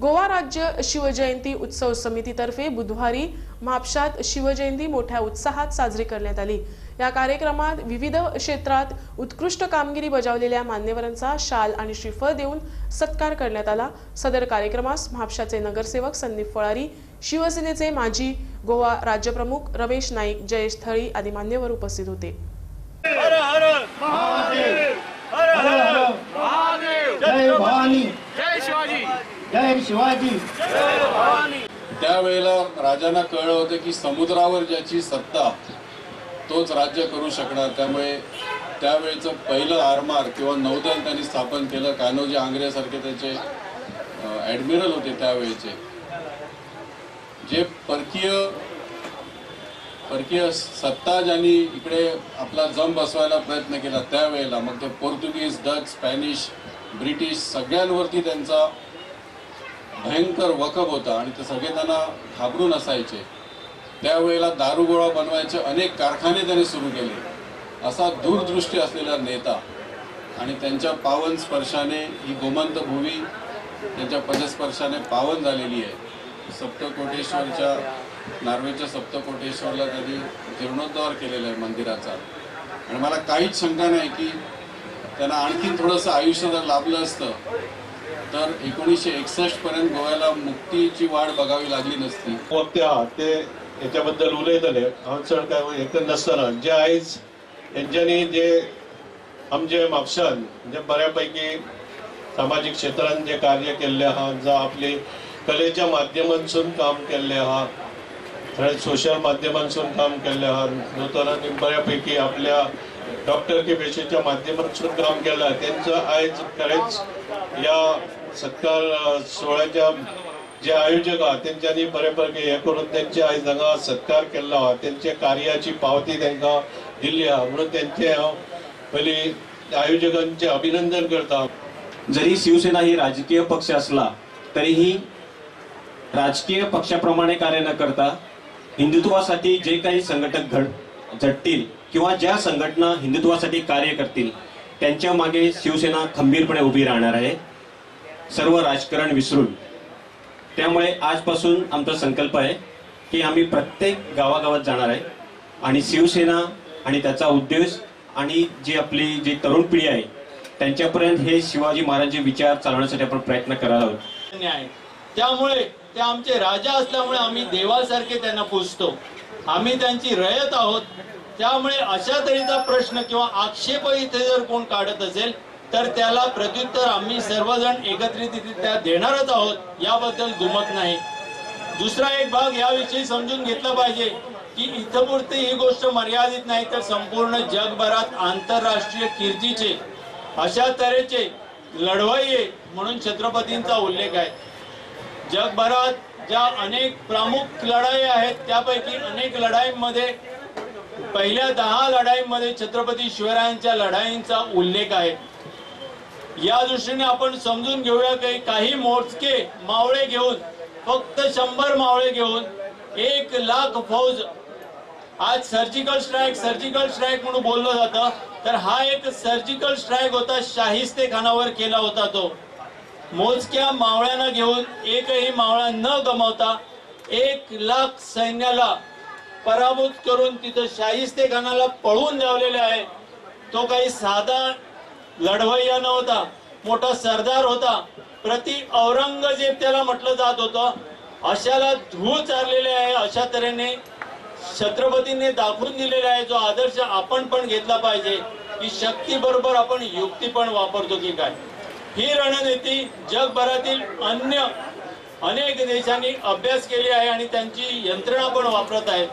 गोवा राज्य शिवजयंती उत्सव समितीतर्फे बुधवारी म्हापशात शिवजयंती मोठ्या उत्साहात साजरी करण्यात आली. या कार्यक्रमात विविध क्षेत्रात उत्कृष्ट कामगिरी बजावलेल्या मान्यवरांचा शाल आणि श्रीफळ देऊन सत्कार करण्यात आला. सदर कार्यक्रमास म्हापशाचे नगरसेवक संदीप फळारी शिवसेनेचे माजी गोवा राज्यप्रमुख रमेश नाईक जयेश थळी आदी मान्यवर उपस्थित होते. हर हर महादेव हर हर महादेव जय भवानी जय शिवाजी जय शिवाजी. त्यावेळेला राजांना कळलं होतं की समुद्रावर ज्याची सत्ता तोच राज्य करू शकणार. त्यामुळे त्यावेळेचं पहिलं आरमार किंवा नौदल त्यांनी स्थापन केलं. कान्होजी आंग्रेसारखे त्याचे ॲडमिरल होते त्यावेळेचे. जे परकीय परकीय सत्ता ज्यांनी इकडे आपला जम बसवायला प्रयत्न केला त्यावेळेला मग ते पोर्तुगीज डच स्पॅनिश ब्रिटिश सगळ्यांवरती त्यांचा भयंकर वकब होता आणि ते सगळे त्यांना घाबरून असायचे. त्यावेळेला दारुगोळा बनवायचे अनेक कारखाने त्यांनी सुरू केले. असा दूरदृष्टी असलेला नेता आणि त्यांच्या पावन स्पर्शाने ही गोमंत भूमी त्यांच्या पदस्पर्शाने पावन झालेली आहे. सप्तकोटेश्वरच्या नार्वेच्या सप्तकोटेश्वरला त्यांनी जीर्णोद्धार केलेला आहे मंदिराचा. आणि मला काहीच शंका नाही की त्यांना आणखीन थोडंसं आयुष्य जर लाभलं असतं तर एकोणीसशे एकसष्ट पर्यंत गोव्याला मुक्तीची वाट बघावी लागली नसती. वक्ते आहात ते याच्याबद्दल उलयतले. हांव चड काय हें नासतना जे आयज हेंच्यांनी जे आमचे म्हापशान म्हणजे बऱ्यापैकी सामाजीक क्षेत्रांत जे कार्य केल्लें आहा जावं आपली कलेच्या माध्यमांतसून काम केल्लें आहा थोडे सोशल माध्यमांतसून काम केल्लें आहा दोतोरांनी बऱ्यापैकी आपल्या डॉक्टर के पेशेच्या माध्यमांतसून काम केलां तेंचो आयज खरेंच या सत्कार सोहळ्याच्या जे आयोजक आहात तेंच्यांनी बऱ्यापैकी हे करून त्यांचे आयज हांगा सत्कार केल्लो आहा त्यांच्या कार्याची पावती त्यांना दिल्ली आहा म्हणून त्यांचे हांव पहिली आयोजकांचे अभिनंदन करता जरी शिवसेना ही राजकीय पक्ष असला तरीही राजकीय पक्षाप्रमाणे कार्य न करता हिंदुत्वासाठी जे काही संघटक घड झटतील किंवा ज्या संघटना हिंदुत्वासाठी कार्य करतील त्यांच्या मागे शिवसेना खंबीरपणे उभी राहणार आहे. सर्व राजकारण विसरून. त्यामुळे आजपासून आमचा संकल्प आहे की आम्ही प्रत्येक गावागावात जाणार आहे आणि शिवसेना आणि त्याचा उद्देश आणि जी आपली जी तरुण पिढी आहे त्यांच्यापर्यंत हे शिवाजी महाराजांचे विचार चालवण्यासाठी आपण प्रयत्न करायला आहोत. त्यामुळे ते आमचे राजा असल्यामुळे आम्ही देवासारखे त्यांना पुजतो. आम्ही त्यांची रयत आहोत. त्यामुळे अशा तऱ्हेचा प्रश्न किंवा आक्षेप इथे जर कोण काढत असेल तर त्याला प्रत्युत्तर आम्ही सर्वजण एकत्रितरित्या देणारच आहोत याबद्दल दुमत नाही. दुसरा एक भाग याविषयी समजून घेतला पाहिजे की इथपुरती ही गोष्ट मर्यादित नाही तर संपूर्ण जगभरात आंतरराष्ट्रीय कीर्तीचे अशा तऱ्हेचे लढवाई म्हणून छत्रपतींचा उल्लेख आहे. जगभरात ज्या अनेक प्रमुख लढाई आहेत त्यापैकी अनेक लढाईमध्ये पहिल्या दहा लढाईमध्ये छत्रपती शिवरायांच्या लढाईंचा उल्लेख आहे. या दृष्टीने आपण समजून घेऊया की काही मोजके मावळे घेऊन फक्त शंभर मावळे घेऊन एक लाख फौज आज सर्जिकल स्ट्राईक सर्जिकल स्ट्राईक म्हणून बोललं जातं. तर हा एक सर्जिकल स्ट्राईक होता शाहिस्ते खानावर केला होता तो. मोजक्या मावळ्यांना घेऊन एकही मावळा न गमावता एक लाख सैन्याला पराभूत करून तिथं शाहिस्ते खानाला पळवून लावलेले आहे. तो काही साधा लढवय्या नव्हता मोठा सरदार होता. प्रति औरंगजेब त्याला म्हटलं जात होतं अशाला धूळ चारलेले आहे अशा तऱ्हेने छत्रपतींनी दाखवून दिलेला आहे जो आदर्श आपण पण घेतला पाहिजे. की शक्ती बरोबर आपण युक्ती पण वापरतो की काय? ही रणनीती जगभरातील अन्य अनेक देशांनी अभ्यास केली आहे आणि त्यांची यंत्रणा पण वापरत आहेत